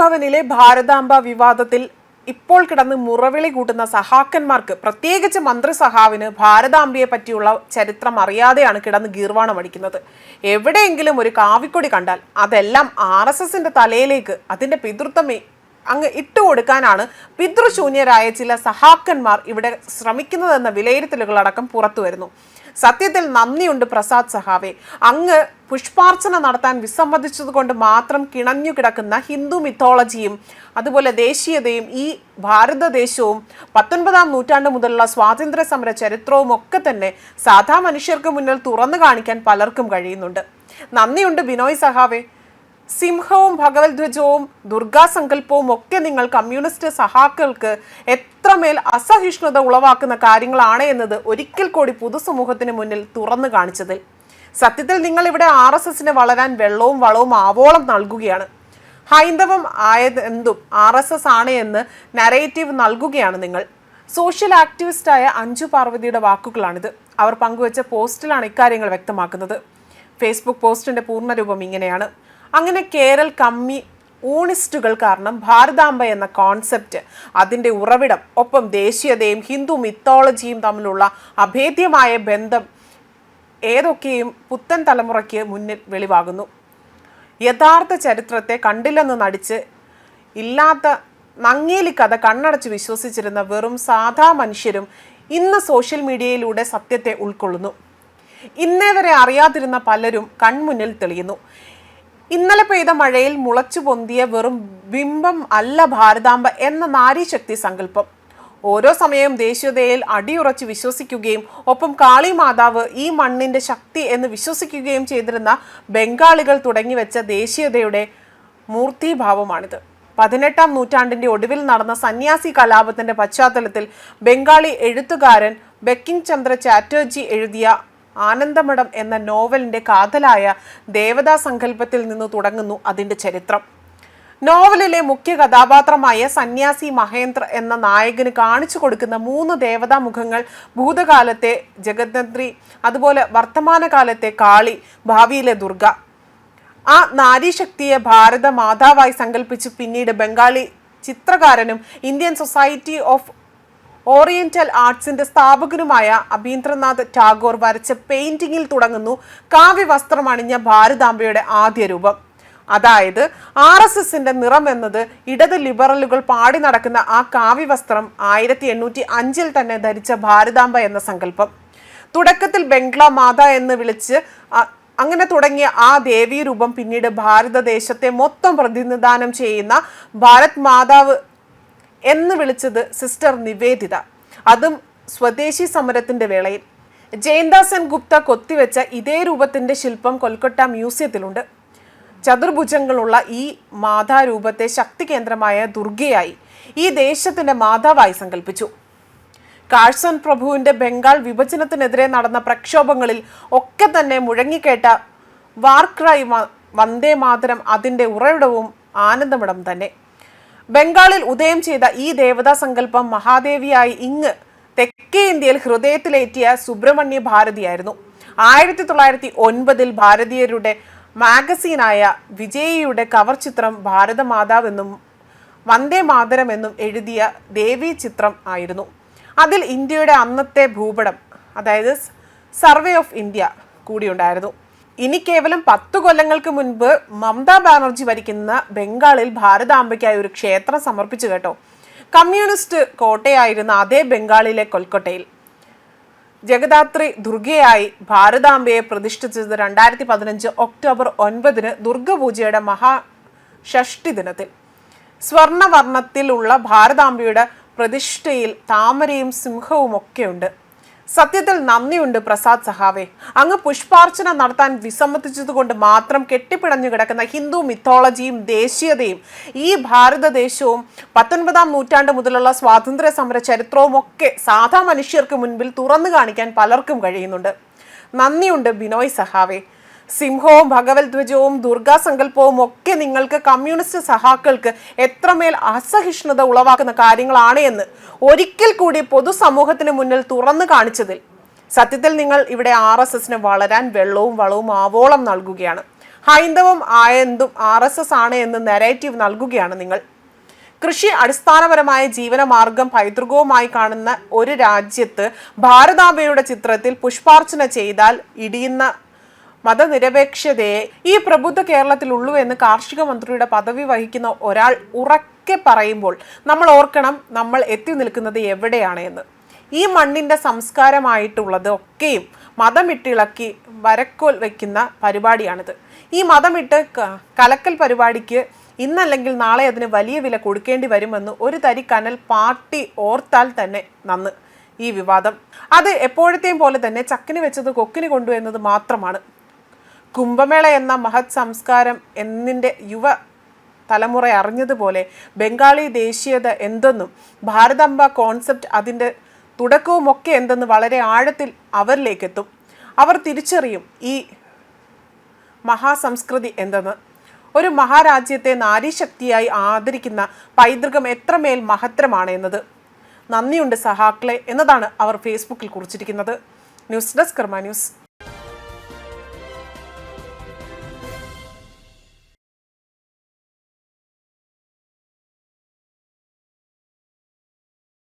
ഭവനിലെ ഭാരതാംബ വിവാദത്തിൽ ഇപ്പോൾ കിടന്ന് മുറവിളി കൂട്ടുന്ന സഹാക്കന്മാർക്ക് പ്രത്യേകിച്ച് മന്ത്രി സഹാവിന് ഭാരതാംബയെ പറ്റിയുള്ള ചരിത്രം അറിയാതെയാണ് കിടന്ന് ഗീർവാണം അടിക്കുന്നത്. എവിടെയെങ്കിലും ഒരു കാവിക്കൊടി കണ്ടാൽ അതെല്ലാം ആർ എസ് എസിന്റെ തലയിലേക്ക് അതിന്റെ പിതൃത്വമേ അങ്ങ് ഇട്ടുകൊടുക്കാനാണ് പിതൃശൂന്യരായ ചില സഹാക്കന്മാർ ഇവിടെ ശ്രമിക്കുന്നതെന്ന വിലയിരുത്തലുകളടക്കം പുറത്തു വരുന്നു സത്യത്തിൽ നന്ദിയുണ്ട് പ്രസാദ് സഹാവെ. അങ്ങ് പുഷ്പാർച്ചന നടത്താൻ വിസമ്മതിച്ചതുകൊണ്ട് മാത്രം കിണഞ്ഞു കിടക്കുന്ന ഹിന്ദു മിത്തോളജിയും അതുപോലെ ദേശീയതയും ഈ ഭാരതദേശവും പത്തൊൻപതാം നൂറ്റാണ്ട് മുതലുള്ള സ്വാതന്ത്ര്യ സമര ചരിത്രവും ഒക്കെ തന്നെ സാധാ മനുഷ്യർക്ക് മുന്നിൽ തുറന്നു കാണിക്കാൻ പലർക്കും കഴിയുന്നുണ്ട്. നന്ദിയുണ്ട് ബിനോയ് സഹാവെ. സിംഹവും ഭഗവത്ധ്വജവും ദുർഗാസങ്കല്പവും ഒക്കെ നിങ്ങൾ കമ്മ്യൂണിസ്റ്റ് സഹാക്കൾക്ക് എത്രമേൽ അസഹിഷ്ണുത ഉളവാക്കുന്ന കാര്യങ്ങളാണ് എന്നത് ഒരിക്കൽ കൂടി പൊതുസമൂഹത്തിന് മുന്നിൽ തുറന്നു കാണിച്ചതിൽ. സത്യത്തിൽ നിങ്ങൾ ഇവിടെ ആർ എസ് എസിന് വളരാൻ വെള്ളവും വളവും ആവോളം നൽകുകയാണ്. ഹൈന്ദവം ആയത് എന്തും ആർ എസ് എസ് ആണ് എന്ന് നരേറ്റീവ് നൽകുകയാണ് നിങ്ങൾ. സോഷ്യൽ ആക്ടിവിസ്റ്റായ അഞ്ജു പാർവതിയുടെ വാക്കുകളാണിത്. അവർ പങ്കുവച്ച പോസ്റ്റിലാണ് ഇക്കാര്യങ്ങൾ വ്യക്തമാക്കുന്നത്. ഫേസ്ബുക്ക് പോസ്റ്റിന്റെ പൂർണരൂപം ഇങ്ങനെയാണ്. അങ്ങനെ കേരൾ കമ്മി ഊണിസ്റ്റുകൾ കാരണം ഭാരതാംബ എന്ന കോൺസെപ്റ്റ് അതിന്റെ ഉറവിടം ഒപ്പം ദേശീയതയും ഹിന്ദു മിത്തോളജിയും തമ്മിലുള്ള അഭേദ്യമായ ബന്ധം ഏതൊക്കെയും പുത്തൻ തലമുറയ്ക്ക് മുന്നിൽ വെളിവാകുന്നു. യഥാർത്ഥ ചരിത്രത്തെ കണ്ടില്ലെന്ന് നടിച്ച് ഇല്ലാത്ത നങ്ങേലി കഥ കണ്ണടച്ച് വിശ്വസിച്ചിരുന്ന വെറും സാധാ മനുഷ്യരും ഇന്ന് സോഷ്യൽ മീഡിയയിലൂടെ സത്യത്തെ ഉൾക്കൊള്ളുന്നു. ഇന്നേ വരെ അറിയാതിരുന്ന പലരും കൺമുന്നിൽ തെളിയുന്നു. ഇന്നലെ പെയ്ത മഴയിൽ മുളച്ചു പൊന്തിയ വെറും ബിംബം അല്ല ഭാരതാംബ എന്ന നാരീശക്തി സങ്കല്പം. ഓരോ സമയവും ദേശീയതയിൽ അടിയുറച്ച് വിശ്വസിക്കുകയും ഒപ്പം കാളി മാതാവ് ഈ മണ്ണിന്റെ ശക്തി എന്ന് വിശ്വസിക്കുകയും ചെയ്തിരുന്ന ബംഗാളികൾ തുടങ്ങിവെച്ച ദേശീയതയുടെ മൂർത്തിഭാവമാണിത്. പതിനെട്ടാം നൂറ്റാണ്ടിന്റെ ഒടുവിൽ നടന്ന സന്യാസി കലാപത്തിന്റെ പശ്ചാത്തലത്തിൽ ബംഗാളി എഴുത്തുകാരൻ ബെക്കിംഗ് ചന്ദ്ര ചാറ്റർജി എഴുതിയ ആനന്ദമഠം എന്ന നോവലിന്റെ കാതലായ ദേവതാ സങ്കല്പത്തിൽ നിന്ന് തുടങ്ങുന്നു അതിന്റെ ചരിത്രം. നോവലിലെ മുഖ്യ കഥാപാത്രമായ സന്യാസി മഹേന്ദ്ര എന്ന നായകന് കാണിച്ചു കൊടുക്കുന്ന മൂന്ന് ദേവതാ മുഖങ്ങൾ ഭൂതകാലത്തെ ജഗദ്ധത്രി അതുപോലെ വർത്തമാനകാലത്തെ കാളി ഭാവിയിലെ ദുർഗ. ആ നാരീശക്തിയെ ഭാരത മാതാവായി സങ്കല്പിച്ച് പിന്നീട് ബംഗാളി ചിത്രകാരനും ഇന്ത്യൻ സൊസൈറ്റി ഓഫ് ഓറിയന്റൽ ആർട്സിന്റെ സ്ഥാപകനുമായ അബീന്ദ്രനാഥ് ടാഗോർ വരച്ച പെയിന്റിങ്ങിൽ തുടങ്ങുന്നു കാവ്യവസ്ത്രം അണിഞ്ഞ ഭാരതാംബയുടെ ആദ്യ രൂപം. അതായത് ആർ എസ് എസിന്റെ നിറം എന്നത് ഇടത് ലിബറലുകൾ പാടി നടക്കുന്ന ആ കാവ്യവസ്ത്രം ആയിരത്തി എണ്ണൂറ്റി അഞ്ചിൽ തന്നെ ധരിച്ച ഭാരതാംബ എന്ന സങ്കല്പം. തുടക്കത്തിൽ ബംഗ്ല മാത എന്ന് വിളിച്ച് അങ്ങനെ തുടങ്ങിയ ആ ദേവീ രൂപം പിന്നീട് ഭാരതദേശത്തെ മൊത്തം പ്രതിനിധാനം ചെയ്യുന്ന ഭാരത് മാതാവ് എന്ന് വിളിച്ചത് സിസ്റ്റർ നിവേദിത. അതും സ്വദേശി സമരത്തിന്റെ വേളയിൽ. ജയന്താസൻ ഗുപ്ത കൊത്തിവെച്ച ഇതേ രൂപത്തിന്റെ ശില്പം കൊൽക്കട്ട മ്യൂസിയത്തിലുണ്ട്. ചതുർഭുജങ്ങളുള്ള ഈ മാതാരൂപത്തെ ശക്തി കേന്ദ്രമായ ദുർഗയായി ഈ ദേശത്തിന്റെ മാതാവായി സങ്കല്പിച്ചു കാഴ്സൺ പ്രഭുവിന്റെ ബംഗാൾ വിഭജനത്തിനെതിരെ നടന്ന പ്രക്ഷോഭങ്ങളിൽ ഒക്കെ തന്നെ മുഴങ്ങിക്കേട്ട വാർക്രൈ വന്ദേ മാതരം അതിന്റെ ഉറവിടവും ആനന്ദമിടം തന്നെ. ബംഗാളിൽ ഉദയം ചെയ്ത ഈ ദേവതാ സങ്കല്പം മഹാദേവിയായി ഇങ്ങ് തെക്കേ ഇന്ത്യയിൽ ഹൃദയത്തിലേറ്റിയ സുബ്രഹ്മണ്യ ഭാരതിയായിരുന്നു. ആയിരത്തി തൊള്ളായിരത്തി ഒൻപതിൽ ഭാരതീയരുടെ മാഗസീനായ വിജയിയുടെ കവർ ചിത്രം ഭാരതമാതാവെന്നും വന്ദേ മാതരം എന്നും എഴുതിയ ദേവി ചിത്രം ആയിരുന്നു. അതിൽ ഇന്ത്യയുടെ അന്നത്തെ ഭൂപടം അതായത് സർവേ ഓഫ് ഇന്ത്യ കൂടിയുണ്ടായിരുന്നു. ഇനി കേവലം പത്ത് കൊല്ലങ്ങൾക്ക് മുൻപ് മമതാ ബാനർജി ഭരിക്കുന്ന ബംഗാളിൽ ഭാരതാംബയ്ക്കായി ഒരു ക്ഷേത്രം സമർപ്പിച്ചു കേട്ടോ. കമ്മ്യൂണിസ്റ്റ് കോട്ടയായിരുന്ന അതേ ബംഗാളിലെ കൊൽക്കട്ടയിൽ. ജഗദാത്രി ദുർഗയായി ഭാരതാംബയെ പ്രതിഷ്ഠിച്ചത് രണ്ടായിരത്തി പതിനഞ്ച് ഒക്ടോബർ ഒൻപതിന് ദുർഗപൂജയുടെ മഹാഷഷ്ടി ദിനത്തിൽ. സ്വർണവർണത്തിലുള്ള ഭാരതാംബയുടെ പ്രതിഷ്ഠയിൽ താമരയും സിംഹവും ഒക്കെയുണ്ട് സത്യത്തിൽ നന്ദിയുണ്ട് പ്രസാദ് സഹാവെ. അങ്ങ് പുഷ്പാർച്ചന നടത്താൻ വിസമ്മതിച്ചതുകൊണ്ട് മാത്രം കെട്ടിപ്പിടഞ്ഞു കിടക്കുന്ന ഹിന്ദു മിത്തോളജിയും ദേശീയതയും ഈ ഭാരതദേശവും പത്തൊൻപതാം നൂറ്റാണ്ട് മുതലുള്ള സ്വാതന്ത്ര്യ സമര ചരിത്രവും ഒക്കെ സാധാ മനുഷ്യർക്ക് മുൻപിൽ തുറന്നു കാണിക്കാൻ പലർക്കും കഴിയുന്നുണ്ട്. നന്ദിയുണ്ട് ബിനോയ് സഹാവെ. സിംഹവും ഭഗവത് ധ്വജവും ദുർഗാസങ്കല്പവും ഒക്കെ നിങ്ങൾക്ക് കമ്മ്യൂണിസ്റ്റ് സഹാക്കൾക്ക് എത്രമേൽ അസഹിഷ്ണുത ഉളവാക്കുന്ന കാര്യങ്ങളാണ് എന്ന് ഒരിക്കൽ കൂടി പൊതുസമൂഹത്തിന് മുന്നിൽ തുറന്നു കാണിച്ചതിൽ. സത്യത്തിൽ നിങ്ങൾ ഇവിടെ ആർ എസ് എസിന് വളരാൻ വെള്ളവും വളവും ആവോളം നൽകുകയാണ്. ഹൈന്ദവം ആയെന്തും ആർ എസ് എസ് ആണ് എന്ന് നെറേറ്റീവ് നൽകുകയാണ് നിങ്ങൾ. കൃഷി അടിസ്ഥാനപരമായ ജീവനമാർഗം പൈതൃകവുമായി കാണുന്ന ഒരു രാജ്യത്ത് ഭാരതാംബയുടെ ചിത്രത്തിൽ പുഷ്പാർച്ചന ചെയ്താൽ ഇടിയുന്ന മതനിരപേക്ഷതയെ ഈ പ്രബുദ്ധ കേരളത്തിലുള്ളൂ എന്ന് കാർഷിക മന്ത്രിയുടെ പദവി വഹിക്കുന്ന ഒരാൾ ഉറക്കെ പറയുമ്പോൾ നമ്മൾ ഓർക്കണം നമ്മൾ എത്തി നിൽക്കുന്നത് എവിടെയാണ് എന്ന്. ഈ മണ്ണിന്റെ സംസ്കാരമായിട്ടുള്ളത് ഒക്കെയും മതമിട്ടിളക്കി വരക്കോൽ വയ്ക്കുന്ന പരിപാടിയാണിത്. ഈ മതമിട്ട് കലക്കൽ പരിപാടിക്ക് ഇന്നല്ലെങ്കിൽ നാളെ അതിന് വലിയ വില കൊടുക്കേണ്ടി വരുമെന്ന് ഒരു തരി കനൽ പാർട്ടി ഓർത്താൽ തന്നെ നന്ന് ഈ വിവാദം. അത് എപ്പോഴത്തെയും പോലെ തന്നെ ചക്കിന് വെച്ചത് കൊക്കിന് കൊണ്ടു എന്നത് മാത്രമാണ്. കുംഭമേള എന്ന മഹത് സംസ്കാരം എന്നിന്റെ യുവ തലമുറ അറിഞ്ഞതുപോലെ ബംഗാളി ദേശീയത എന്തെന്നും ഭാരതാംബ കോൺസെപ്റ്റ് അതിന്റെ തുടക്കവുമൊക്കെ എന്തെന്ന് വളരെ ആഴത്തിൽ അവരിലേക്കെത്തും. അവർ തിരിച്ചറിയും ഈ മഹാസംസ്കൃതി എന്തെന്ന്. ഒരു മഹാരാജ്യത്തെ നാരീശക്തിയായി ആദരിക്കുന്ന പൈതൃകം എത്രമേൽ മഹത്തരമാണ് എന്നത്. നന്ദിയുണ്ട് സഹാക്കളെ എന്നതാണ് അവർ ഫേസ്ബുക്കിൽ കുറിച്ചിരിക്കുന്നത്. News desk Karma news.